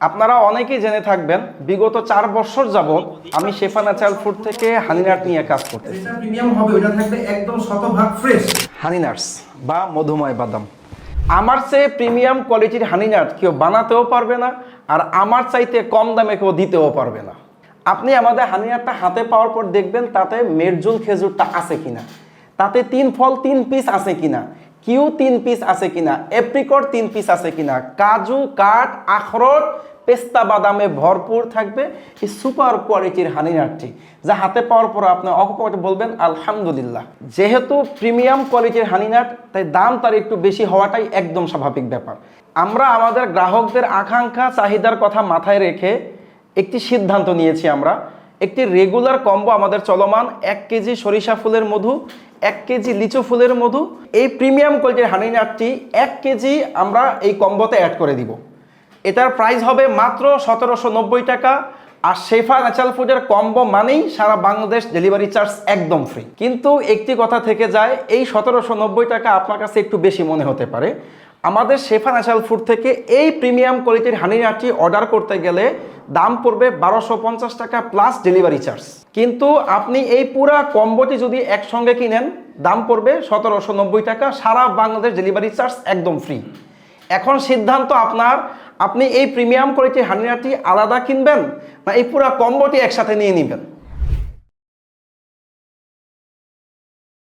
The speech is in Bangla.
আপনারা অনেকেই জেনে থাকবেন বিগত চার বছর যাবৎ আমি শেফা ন্যাচারাল ফুড থেকে হানিনাট নিয়ে কাজ করতে যেটা প্রিমিয়াম হবে ওটা থাকবে একদম শতভাগ ফ্রেশ হানিনাটস বা মধুময় বাদাম। আমার চেয়ে প্রিমিয়াম কোয়ালিটির হানিনাট কেউ বানাতেও পারবে না আর আমার চাইতে কম দামে কেউ দিতেও পারবে না। আপনি আমাদের হানিনাটটা হাতে পাওয়ার পর দেখবেন তাতে মেরজুল খেজুরটা আছে কিনা। তাতে তিন ফল তিন পিস আছে কিনা। কিউ তিন পিস আছে কিনা এপ্রিকট তিন পিস আছে কিনা, কাজু, কাঠ আখরোট পেস্তা বাদামে ভরপুর থাকবে এই সুপার কোয়ালিটির হানিনাটটি যা হাতে পাওয়ার পর আপনি অকপট বলবেন, আলহামদুলিল্লাহ। যেহেতু প্রিমিয়াম কোয়ালিটির হানিনাট, তাই দাম তার একটু বেশি হওয়াটাই একদম স্বাভাবিক ব্যাপার আমরা আমাদের গ্রাহকদের আকাঙ্ক্ষা, চাহিদার কথা মাথায় রেখে একটি সিদ্ধান্ত নিয়েছি আমরা। একটি রেগুলার কম্বো আমাদের চলমান, এক কেজি সরিষা ফুলের মধু, এক কেজি লিচু ফুলের মধু। এই প্রিমিয়াম কোয়ালিটির হানি নাটটি এক কেজি আমরা এই কম্বোতে অ্যাড করে দিব। এটার প্রাইস হবে মাত্র সতেরোশো নব্বই টাকা। আর শেফা ন্যাচারাল ফুডের কম্বো মানেই সারা বাংলাদেশ ডেলিভারি চার্জ একদম ফ্রি কিন্তু একটি কথা থেকে যায়, এই সতেরোশো নব্বই টাকা আপনার কাছে একটু বেশি মনে হতে পারে। আমাদের শেফা ন্যাচারাল ফুড থেকে এই প্রিমিয়াম কোয়ালিটির হানি নাটটি অর্ডার করতে গেলে দাম পড়বে বারোশো পঞ্চাশ টাকা প্লাস ডেলিভারি চার্জ কিন্তু আপনি এই পুরা কম্বোটি যদি একসঙ্গে কিনেন, দাম পড়বে সতেরোশো নব্বই টাকা, সারা বাংলাদেশ ডেলিভারি চার্জ একদম ফ্রি এখন সিদ্ধান্ত আপনার, আপনি এই প্রিমিয়াম কোয়ালিটির হানিয়াটি আলাদা কিনবেন না, এই পুরা কম্বোটি একসাথে নিয়ে নেবেন।